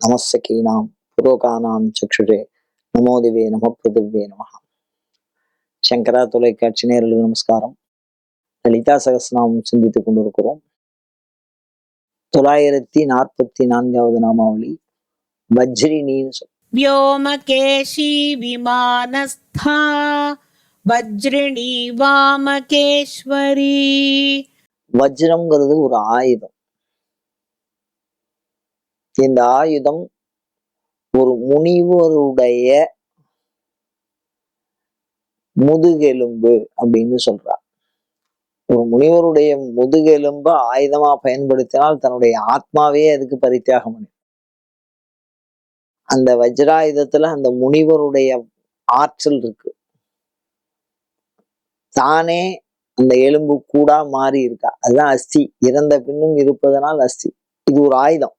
நமசகீனாம் புரோகானாம் சக்ஷுரே நமோதிவே நம பிருதிவே நம சங்கரா தொலைக்காட்சி நேர்களுக்கு நமஸ்காரம் லலிதா சகஸ்நாமம் சிந்தித்துக் கொண்டிருக்கிறோம் தொள்ளாயிரத்தி நாற்பத்தி நான்காவது நாமாவளி வஜ்ரினின்னு சொல் व्योमकेशी विमानस्था वज्रिणी वामकेश्वरी வஜ்ரம்ங்கிறது ஒரு ஆயுதம் இந்த ஆயுதம் ஒரு முனிவருடைய முதுகெலும்பு அப்படின்னு சொல்றார். ஒரு முனிவருடைய முதுகெலும்பு ஆயுதமா பயன்படுத்தினால் தன்னுடைய ஆத்மாவே அதுக்கு பரித்தியாகம் பண்ணி அந்த வஜ்ராயுதத்துல அந்த முனிவருடைய ஆற்றல் இருக்கு. தானே அந்த எலும்பு கூடா மாறி இருக்கா. அதுதான் அஸ்தி. இறந்த பின்னும் இருப்பதனால் அஸ்தி. இது ஒரு ஆயுதம்.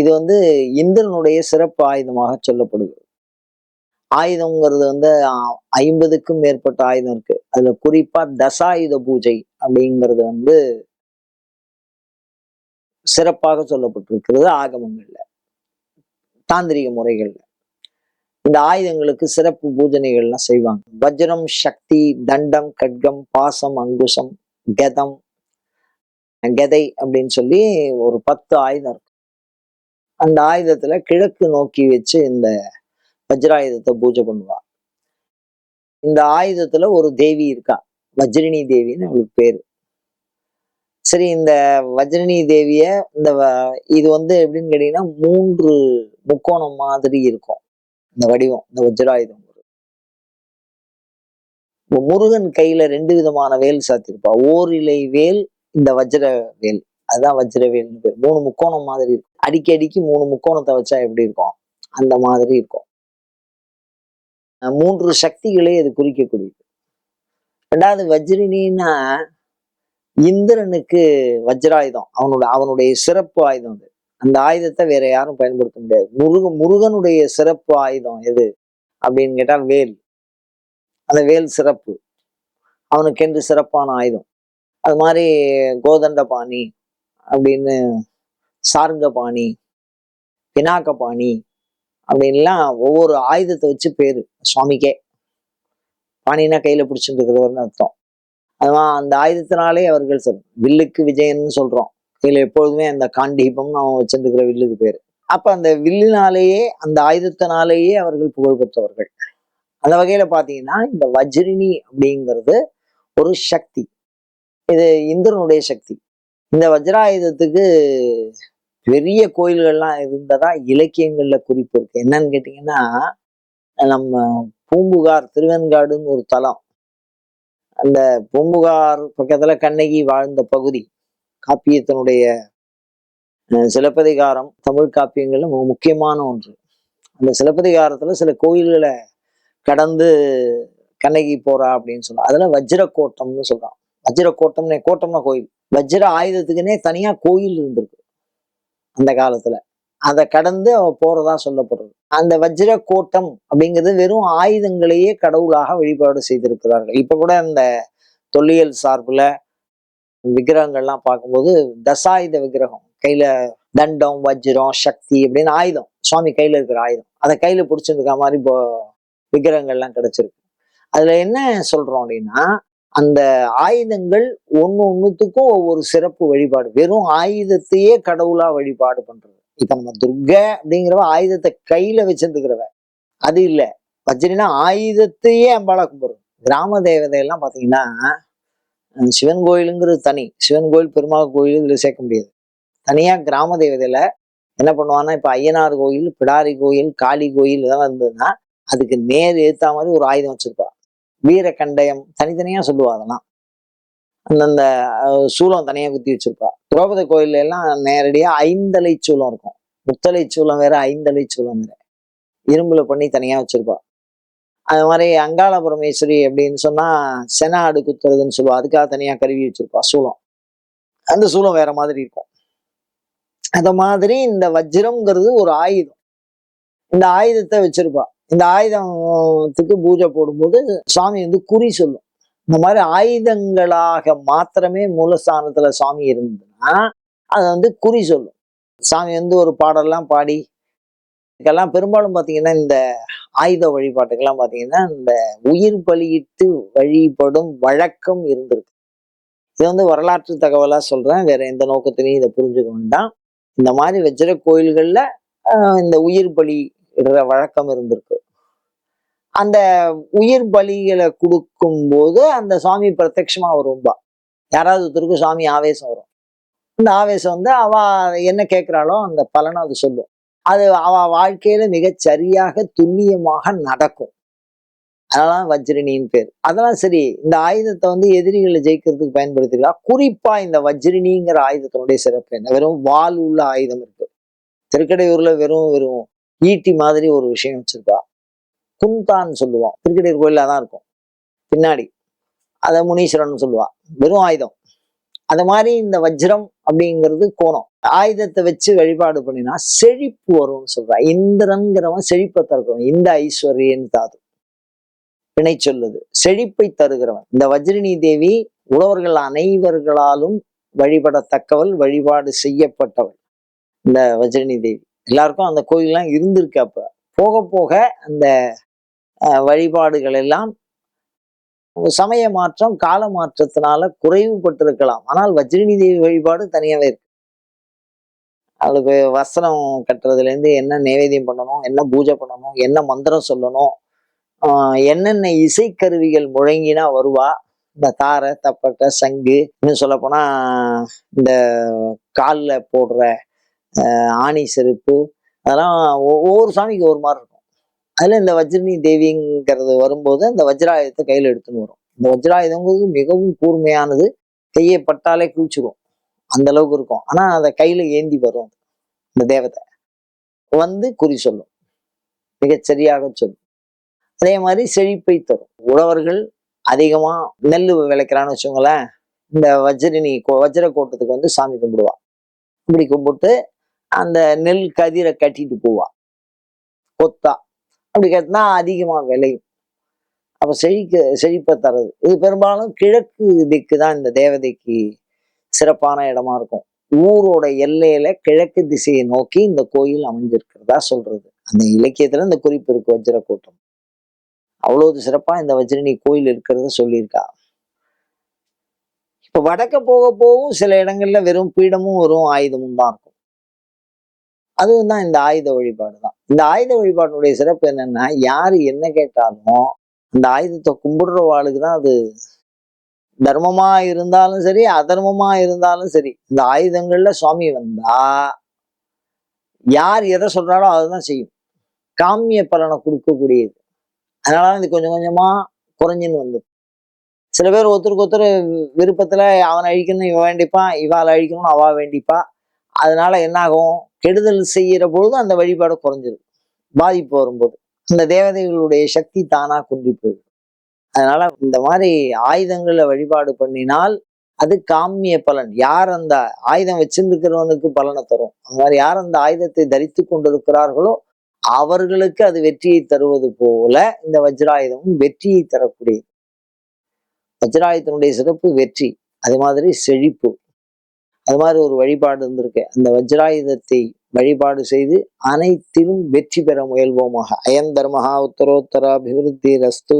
இது வந்து இந்திரனுடைய சிறப்பு ஆயுதமாக சொல்லப்படுகிறது. ஆயுதங்கிறது வந்து ஐம்பதுக்கும் மேற்பட்ட ஆயுதம் இருக்கு. அதுல குறிப்பா தசாயுத பூஜை அப்படிங்கிறது வந்து சிறப்பாக சொல்லப்பட்டிருக்கிறது ஆகமங்கள்ல தாந்திரிக முறைகள்ல. இந்த ஆயுதங்களுக்கு சிறப்பு பூஜனைகள்லாம் செய்வாங்க. வஜ்ரம் சக்தி தண்டம் கட்கம் பாசம் அங்குசம் கதம் கதை அப்படின்னு சொல்லி ஒரு பத்து ஆயுதம் அந்த ஆயுதத்துல கிழக்கு நோக்கி வச்சு இந்த வஜ்ராயுதத்தை பூஜை பண்ணுவா. இந்த ஆயுதத்துல ஒரு தேவி இருக்கா? வஜ்ரினி தேவின்னு அவளுக்கு பேரு. சரி இந்த வஜ்ரிணி தேவிய இந்த வ- இது வந்து எப்படின்னு கேட்டீங்கன்னா மூன்று முக்கோணம் மாதிரி இருக்கும். இந்த வடிவம் இந்த வஜ்ராயுதம் முருகன் கையில ரெண்டு விதமான வேல் சாத்திருப்பா. ஓரிலை வேல் இந்த வஜ்ர வேல். அதுதான் வஜ்ர வேல்னு பேர். மூணு முக்கோணம் மாதிரி இருக்கும். அடிக்கி அடிக்கி மூணு முக்கோணத்தை வச்சா எப்படி இருக்கும்? அந்த மாதிரி இருக்கும். மூன்று சக்திகளே இது குறிக்கக்கூடியது. ரெண்டாவது வஜ்ரினின்னா இந்திரனுக்கு வஜ்ராயுதம். அவனோட அவனுடைய சிறப்பு ஆயுதம் அது. அந்த ஆயுதத்தை வேற யாரும் பயன்படுத்த முடியாது. முருக முருகனுடைய சிறப்பு ஆயுதம் எது அப்படின்னு கேட்டால் வேல். அந்த வேல் சிறப்பு. அவனுக்கென்று சிறப்பான ஆயுதம். அது மாதிரி கோதண்டபாணி அப்படின்னு சாருங்கபாணி பினாக்கபாணி அப்படின்லாம் ஒவ்வொரு ஆயுதத்தை வச்சு பேரு சுவாமிக்கே. பாணினா கையில பிடிச்சிட்டு இருக்கிறவர்னு அர்த்தம். அதுதான் அந்த ஆயுதத்தினாலே அவர்கள் சொல் வில்லுக்கு விஜயன்னு சொல்றோம். கையில எப்பொழுதுமே அந்த காண்டீபம்னு அவன் வச்சிருக்கிற வில்லுக்கு பேரு. அப்ப அந்த வில்லினாலேயே அந்த ஆயுதத்தினாலேயே அவர்கள் புகழ் பெற்றவர்கள். அந்த வகையில பாத்தீங்கன்னா இந்த வஜ்ரினி அப்படிங்கிறது ஒரு சக்தி. இது இந்திரனுடைய சக்தி. இந்த வஜ்ராயுதத்துக்கு பெரிய கோயில்கள்லாம் இருந்ததா இலக்கியங்கள்ல குறிப்பு இருக்கு. என்னன்னு கேட்டீங்கன்னா நம்ம பூம்புகார் திருவெண்காடுன்னு ஒரு தலம். அந்த பூம்புகார் பக்கத்துல கண்ணகி வாழ்ந்த பகுதி. காப்பியத்தினுடைய சிலப்பதிகாரம் தமிழ் காப்பியங்கள்ல மிக முக்கியமான ஒன்று. அந்த சிலப்பதிகாரத்துல சில கோயில்களை கடந்து கண்ணகி போறா அப்படின்னு சொல்றோம் அதுல வஜ்ரக்கோட்டம்னு சொல்றான். வஜ்ரக்கோட்டம்னே கோட்டம்னா கோயில். வஜ்ர ஆயுதத்துக்குன்னே தனியா கோயில் இருந்திருக்கு. அந்த காலத்துல. அதை கடந்து அவ போறதா சொல்லப்படுறது. அந்த வஜ்ர கோட்டம் அப்படிங்கிறது வெறும் ஆயுதங்களையே கடவுளாக வழிபாடு செய்திருக்கிறார்கள். இப்ப கூட அந்த தொல்லியல் சார்புல விக்கிரகங்கள்லாம் பார்க்கும்போது தசாயுத விக்கிரகம் கையில தண்டம் வஜ்ரம் சக்தி அப்படின்னு ஆயுதம். சுவாமி கையில இருக்கிற ஆயுதம். அதை கையில பிடிச்சிருக்க மாதிரி இப்போ விக்கிரகங்கள்லாம் கிடைச்சிருக்கு. அதுல என்ன சொல்றோம் அப்படின்னா அந்த ஆயுதங்கள் ஒன்று ஒன்றுத்துக்கும் ஒவ்வொரு சிறப்பு வழிபாடு. வெறும் ஆயுதத்தையே கடவுளா வழிபாடு பண்றது. இப்ப நம்ம துர்கை அப்படிங்கிறவ ஆயுதத்தை கையில வச்சிருந்துக்கிறவ அது இல்லை. வஜ்ரினா ஆயுதத்தையே அம்பாளா கும்பிடுறது. கிராம தேவதை எல்லாம் பாத்தீங்கன்னா சிவன் கோயிலுங்கிறது தனி. சிவன் கோயில் பெருமாள் கோயில் இதில் சேர்க்க முடியாது. தனியாக கிராம தேவதையில என்ன பண்ணுவான்னா இப்போ ஐயனார் கோயில் பிடாரி கோயில் காளி கோயில் இதெல்லாம் இருந்ததுன்னா அதுக்கு நேர் ஏற்ற மாதிரி ஒரு ஆயுதம் வச்சுருப்பா வீரகண்டயம் தனித்தனியா சொல்லுவா அதெல்லாம். அந்தந்த சூளம் தனியா குத்தி வச்சிருப்பா. திரௌபதி கோயில்ல எல்லாம் நேரடியா ஐந்தலை சூளம் இருக்கும். முத்தலை சூளம் வேற ஐந்தலை சூளம் வேற. இரும்புல பண்ணி தனியா வச்சிருப்பா. அது மாதிரி அங்காளபுரமேஸ்வரி அப்படின்னு சொன்னா சென ஆடு குத்துறதுன்னு சொல்லுவா. அதுக்காக தனியா கருவி வச்சிருப்பா சூளம். அந்த சூளம் வேற மாதிரி இருக்கும். அந்த மாதிரி இந்த வஜ்ரம்ங்கிறது ஒரு ஆயுதம். இந்த ஆயுதத்தை வச்சிருப்பா. இந்த ஆயுதத்துக்கு பூஜை போடும்போது சுவாமி வந்து குறி சொல்லும். இந்த மாதிரி ஆயுதங்களாக மாத்திரமே மூலஸ்தானத்துல சுவாமி இருந்ததுன்னா அதை வந்து குறி சொல்லும். சாமி வந்து ஒரு பாடலாம் பாடி இதுக்கெல்லாம் பெரும்பாலும் பார்த்தீங்கன்னா இந்த ஆயுத வழிபாட்டுக்கெல்லாம் பார்த்தீங்கன்னா இந்த உயிர் பலியிட்டு வழிபடும் வழக்கம் இருந்திருக்கு. இது வந்து வரலாற்று தகவலா சொல்றேன். வேற எந்த நோக்கத்திலையும் இதை புரிஞ்சுக்க வேண்டாம். இந்த மாதிரி வச்சிர கோயில்கள்ல இந்த உயிர் பலி இடுற வழக்கம் இருந்திருக்கு. அந்த உயிர் பலிகளை கொடுக்கும்போது அந்த சுவாமி பிரத்யட்சமா வரும்பா. யாராவது ஒருத்தருக்கு சுவாமி ஆவேசம் வரும். இந்த ஆவேசம் வந்து அவ என்ன கேட்கிறாளோ அந்த பலனை அது சொல்லும். அது அவ வாழ்க்கையில மிகச் சரியாக துல்லியமாக நடக்கும். அதெல்லாம் வஜ்ரிணின்னு பேர். அதெல்லாம் சரி இந்த ஆயுதத்தை வந்து எதிரிகளை ஜெயிக்கிறதுக்கு பயன்படுத்திருக்கா? குறிப்பா இந்த வஜ்ரினிங்கிற ஆயுதத்தினுடைய சிறப்பு என்ன? வெறும் வால் உள்ள ஆயுதம் இருக்கு. திருக்கடையூர்ல வெறும் வெறும் ஈட்டி மாதிரி ஒரு விஷயம் வச்சிருக்கா. குந்தான்னு சொல்லுவோம் திருக்கடையூர் கோயிலில் தான் இருக்கும். பின்னாடி. அதை முனீஸ்வரன் சொல்லுவான் வெறும் ஆயுதம். அது மாதிரி இந்த வஜ்ரம் அப்படிங்கிறது கோணம். ஆயுதத்தை வச்சு வழிபாடு பண்ணினா செழிப்பு வரும்னு சொல்றா. இந்திரன்கிறவன் செழிப்பை தருகிறவன். இந்த ஐஸ்வர்யன் தாது. வினை சொல்லுது. செழிப்பை தருகிறவன். இந்த வஜ்ரினி தேவி உழவர்கள் அனைவர்களாலும் வழிபடத்தக்கவள் வழிபாடு செய்யப்பட்டவள். இந்த வஜ்ரினி தேவி. எல்லாருக்கும் அந்த கோயிலெலாம் இருந்திருக்கு அப்போ. போக போக அந்த வழிபாடுகள் எல்லாம் சமய மாற்றம் கால மாற்றத்தினால குறைவுபட்டிருக்கலாம். ஆனால் வஜ்ரினி தேவி வழிபாடு தனியாவே இருக்கு. அவளுக்கு வசனம் கட்டுறதுல இருந்து என்ன நைவேத்தியம் பண்ணணும் என்ன பூஜை பண்ணணும் என்ன மந்திரம் சொல்லணும் ஆஹ் என்னென்ன இசைக்கருவிகள் முழங்கினா வருவா இந்த தாரை தப்பட்டை சங்கு இன்னும் சொல்லப்போனா இந்த காலில் போடுற ஆணி செருப்பு அதெல்லாம் ஒவ்வொரு சாமிக்கு ஒரு மாதிரி இருக்கும். அதில் இந்த வஜ்ரினி தேவிங்கிறது வரும்போது அந்த வஜ்ராயுதத்தை கையில் எடுத்துன்னு வரும். இந்த வஜ்ராயுதங்கிறது மிகவும் கூர்மையானது கையை பட்டாலே குளிச்சிடும் அந்த அளவுக்கு இருக்கும். ஆனால் அதை கையில் ஏந்தி வரும் இந்த தேவதை. வந்து குறி சொல்லும். மிகச் சரியாக சொல்லும். அதே மாதிரி செழிப்பை தரும். உழவர்கள் அதிகமாக நெல் விளைக்கிறான்னு வச்சுக்கோங்களேன் இந்த வஜ்ரினி கோ- வஜ்ர கோட்டத்துக்கு வந்து சாமி கும்பிடுவா இப்படி கும்பிட்டு அந்த நெல் கதிரை கட்டிட்டு போவா. கொத்தா. அப்படி கட்டினா அதிகமாக விளையும். அப்போ செழிக்க செழிப்பை தரது. இது பெரும்பாலும் கிழக்கு திக்கு தான் இந்த தேவதைக்கு சிறப்பான இடமா இருக்கும். ஊரோட எல்லையில கிழக்கு திசையை நோக்கி இந்த கோயில் அமைஞ்சிருக்கிறதா சொல்றது. அந்த இலக்கியத்துல இந்த குறிப்பு இருக்கு வஜ்ர கூட்டம். அவ்வளவு சிறப்பா இந்த வஜ்ரணி கோயில் இருக்கிறத சொல்லியிருக்கா. இப்ப வடக்க போக போகும் சில இடங்கள்ல வெறும் பீடமும் வரும் ஆயுதமும் தான் இருக்கும். அதுவும் தான் இந்த ஆயுத வழிபாடு தான். இந்த ஆயுத வழிபாட்டினுடைய சிறப்பு என்னன்னா யாரு என்ன கேட்டாலும் அந்த ஆயுதத்தை கும்பிடுறவாளுக்கு தான் அது தர்மமா இருந்தாலும் சரி அதர்மமா இருந்தாலும் சரி இந்த ஆயுதங்கள்ல சுவாமி வந்தா யார் எதை சொல்றாலோ அதுதான் செய்யும். காமிய பலனை கொடுக்கக்கூடியது. அதனால இது கொஞ்சம் கொஞ்சமா குறைஞ்சுன்னு வந்தது. சில பேர் ஒருத்தருக்கு ஒருத்தர் விருப்பத்துல அவனை அழிக்கணும்னு இவன் வேண்டிப்பான் இவாளை அழிக்கணும்னு அவா வேண்டிப்பா அதனால என்ன ஆகும் கெடுதல் செய்கிற பொழுது அந்த வழிபாடு குறைஞ்சிடும் பாதிப்பு வரும்போது. அந்த தேவதைகளுடைய சக்தி தானா குன்றி போயிடும். அதனால இந்த மாதிரி ஆயுதங்களை வழிபாடு பண்ணினால் அது காமிய பலன். யார் அந்த ஆயுதம் வச்சிருந்துக்கிறவனுக்கு பலனை தரும்? அந்த மாதிரி யார் அந்த ஆயுதத்தை தரித்து கொண்டிருக்கிறார்களோ அவர்களுக்கு அது வெற்றியை தருவது போல இந்த வஜ்ராயுதமும் வெற்றியை தரக்கூடியது. வஜ்ராயுதத்தினுடைய சிறப்பு வெற்றி. அது மாதிரி செழிப்பு. அது மாதிரி ஒரு வழிபாடு இருந்திருக்கு. அந்த வஜ்ராயுதத்தை வழிபாடு செய்து அனைத்திலும் வெற்றி பெற முயல்வோமாக. அயன் தர்மஹா உத்தரோத்தர அபிவிருத்தி ரஸ்து